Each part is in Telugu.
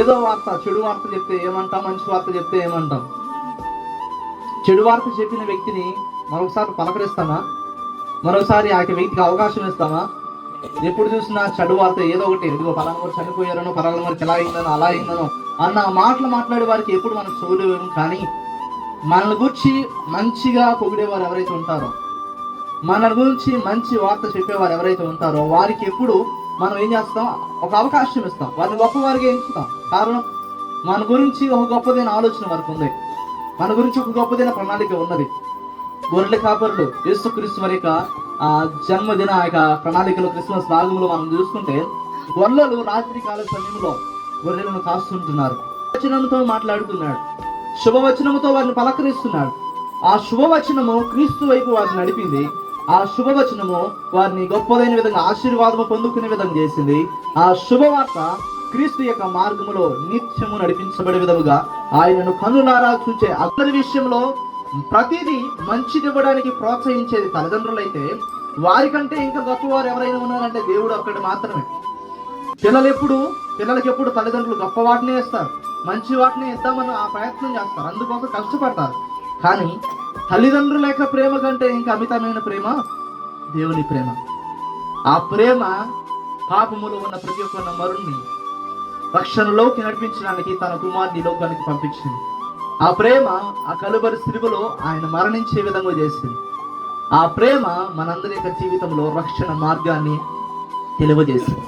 ఏదో వార్త చెడు వార్త చెప్తే ఏమంటాం మంచి వార్త చెప్తే ఏమంటాం? చెడు వార్త చెప్పిన వ్యక్తిని మరొకసారి పలకరిస్తామా? మరోసారి ఆ వ్యక్తికి అవకాశం ఇస్తామా? ఎప్పుడు చూసినా చెడు వార్త ఏదో ఒకటి ఇదిగో పలానా వారు చనిపోయారనో పలానా వారికి ఎలా అయిందనో అలా అయిందనో అన్న మాటలు మాట్లాడే వారికి ఎప్పుడు మనం చూడలేము. కానీ మనల్ని గురించి మంచిగా పొగిడేవారు ఎవరైతే ఉంటారో మన గురించి మంచి వార్త చెప్పేవారు ఎవరైతే ఉంటారో వారికి ఎప్పుడు మనం ఏం చేస్తాం? ఒక అవకాశం ఇస్తాం. వారిని గొప్పవారిగా ఎంచుతాం. కారణం మన గురించి ఒక గొప్పదైన ఆలోచన వారికి ఉంది. మన గురించి ఒక గొప్పదైన ప్రణాళిక ఉన్నది. గొర్రెల కాపరులు యేసుక్రీస్తు వారి యొక్క ఆ జన్మదిన ఆ యొక్క ప్రణాళికలో క్రిస్మస్ భాగంలో మనం చూసుకుంటే గొర్రెలు రాత్రి కాల సమయంలో గొర్రెలను కాస్తుంటున్నారు. వచనంతో మాట్లాడుతున్నాడు. శుభవచనముతో వారిని పలకరిస్తున్నాడు. ఆ శుభవచనము క్రీస్తు వైపు వారిని నడిపింది ఆ శుభవచనము వారిని గొప్పదైన విధంగా ఆశీర్వాదము పొందుకునే విధంగా చేసింది. ఆ శుభవార్త క్రీస్తు యొక్క మార్గములో నిత్యము నడిపించబడే విధముగా ఆయనను కనులారా చూచే అందరి విషయంలో ప్రతిదీ మంచిది ఇవ్వడానికి ప్రోత్సహించేది తల్లిదండ్రులైతే వారికంటే ఇంకా గొప్పవారు ఎవరైనా ఉన్నారంటే దేవుడు అక్కడ మాత్రమే. పిల్లలు ఎప్పుడు పిల్లలకి ఎప్పుడు తల్లిదండ్రులు గొప్ప వాటినే ఇస్తారు. మంచి వాటినే ఇద్దామని ఆ ప్రయత్నం చేస్తారు. అందుకోసం కష్టపడతారు. కానీ తల్లిదండ్రుల యొక్క ప్రేమ కంటే ఇంకా అమితమైన ప్రేమ దేవుని ప్రేమ. ఆ ప్రేమ పాపములో ఉన్న ప్రతి ఒక్క మరుణ్ణి రక్షణలోకి నడిపించడానికి తన కుమార్ని లోకానికి పంపించింది. ఆ ప్రేమ ఆ కలుబరి సిలువలో ఆయన మరణించే విధంగా చేసింది. ఆ ప్రేమ మనందరి యొక్క జీవితంలో రక్షణ మార్గాన్ని తెలియజేసింది.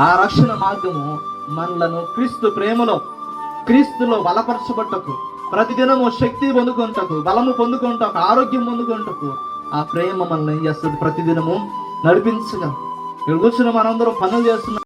ఆ రక్షణ మార్గము మనలను క్రీస్తు ప్రేమలో క్రీస్తులో బలపరచబట్టకు ప్రతిదినము శక్తి పొందుకుంటకు బలము పొందుకుంటకు ఆరోగ్యం పొందుకుంటకు ఆ ప్రేమ మనల్ని ఏం చేస్తుంది ప్రతిదినము నడిపించగలం ఇక్కడ కూర్చున్న మనందరం పనులు చేస్తున్నాం.